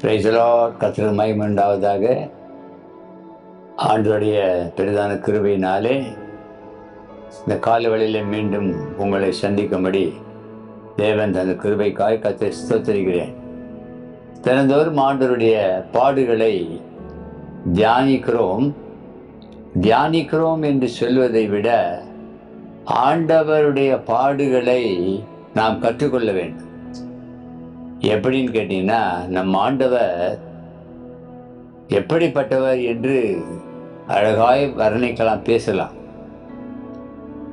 பிரைசலோ கத்திர மயமுண்டாவதாக ஆண்டுடைய பெரிதான கிருபையினாலே இந்த கால வழியில் மீண்டும் உங்களை சந்திக்கும்படி தேவன் தனது கிருபைக்காய் கத்தை ஸ்தோத்தரிக்கிறேன். தினந்தோறும் ஆண்டருடைய பாடுகளை தியானிக்கிறோம். தியானிக்கிறோம் என்று சொல்வதை விட ஆண்டவருடைய பாடுகளை நாம் கற்றுக்கொள்ள வேண்டும். எப்படின்னு கேட்டீங்கன்னா நம் ஆண்டவர் எப்படிப்பட்டவர் என்று அழகாய் வர்ணிக்கலாம் பேசலாம்.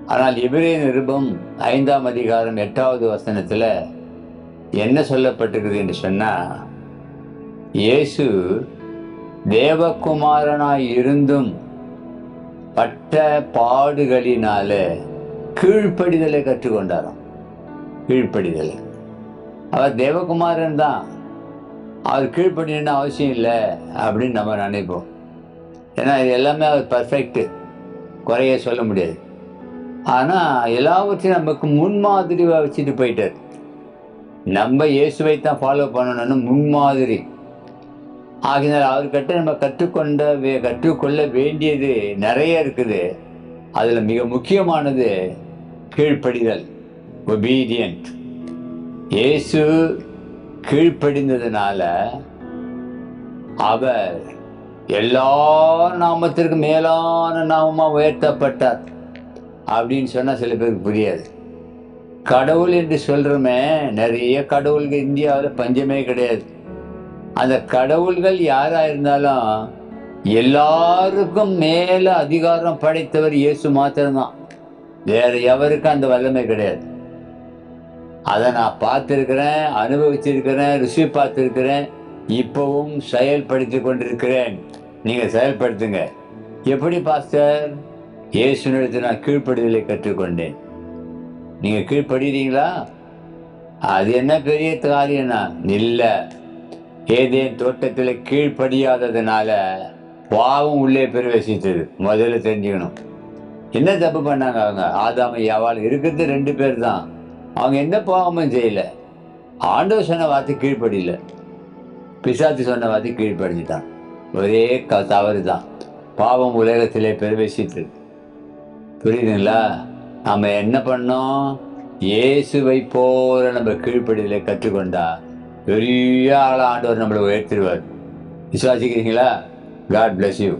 ஆனால் எபிரே நிருபம் ஐந்தாம் அதிகாரம் எட்டாவது வசனத்தில் என்ன சொல்லப்பட்டிருக்குது என்று சொன்னால் இயேசு தேவகுமாரனாய் இருந்தும் பட்ட பாடுகளினால கீழ்ப்படிதலை கற்றுக்கொண்டாராம். கீழ்ப்படிதலை. அவர் தேவகுமாரன் தான். அவர் கீழ்ப்படின அவசியம் இல்லை அப்படின்னு நம்ம நினைப்போம். ஏன்னா இது எல்லாமே அவர் பர்ஃபெக்ட்டு குறைய சொல்ல முடியாது. ஆனால் எல்லாவற்றையும் நமக்கு முன்மாதிரியாக வச்சுட்டு போயிட்டார். நம்ம இயேசுவை தான் ஃபாலோ பண்ணணும்னு முன்மாதிரி. ஆகினால் அவர்கிட்ட நம்ம கற்றுக்கொண்ட வே கற்றுக்கொள்ள வேண்டியது நிறைய இருக்குது. அதில் மிக முக்கியமானது கீழ்ப்படிதல் ஒபீடியன்ட் இயேசு கீழ்ப்படிந்ததுனால அவர் எல்லா நாமத்திற்கும் மேலான நாமமாக உயர்த்தப்பட்டார். அப்படின்னு சொன்னால் சில பேருக்கு புரியாது. கடவுள் என்று சொல்கிறோமே நிறைய கடவுள்கள் இந்தியாவில் பஞ்சமே கிடையாது. அந்த கடவுள்கள் யாராக இருந்தாலும் எல்லாருக்கும் மேலே அதிகாரம் படைத்தவர் இயேசு மாத்திரம்தான். வேறு எவருக்கும் அந்த வல்லமை கிடையாது. அதை நான் பார்த்துருக்கிறேன் அனுபவிச்சிருக்கிறேன் ருசி பார்த்துருக்கிறேன் இப்போவும் செயல்படுத்தி கொண்டிருக்கிறேன். நீங்கள் செயல்படுத்துங்க. எப்படி பாஸ்டர்? இயேசுனிடத்தில் நான் கீழ்ப்படுதலை கற்றுக்கொண்டேன். நீங்கள் கீழ்ப்படுகிறீங்களா? அது என்ன பெரிய காரியம்னா இல்லை. ஏதேன் தோட்டத்தில் கீழ்ப்படியாததுனால பாவம் உள்ளே பிரவேசித்தது. முதல்ல தெரிஞ்சுக்கணும். என்ன தப்பு பண்ணாங்க அவங்க? ஆதாம யாவால் இருக்கிறது ரெண்டு பேர் தான் அவங்க எந்த பாவமும் செய்யலை? ஆண்டவர் சொன்ன வார்த்தை கீழ்ப்படியில. பிசாத்து சொன்ன வார்த்தை கீழ்ப்படிஞ்சிட்டான். ஒரே க தவறு தான் பாவம் உலகத்திலே பிரவேசித்தது புரியுதுங்களா? நம்ம என்ன பண்ணோம்? இயேசுவை போல நம்ம கீழ்ப்படியில கற்றுக்கொண்டா பெரிய ஆள் ஆண்டவர் நம்மளை உயர்த்திடுவார். விசுவாசிக்கிறீங்களா? God bless you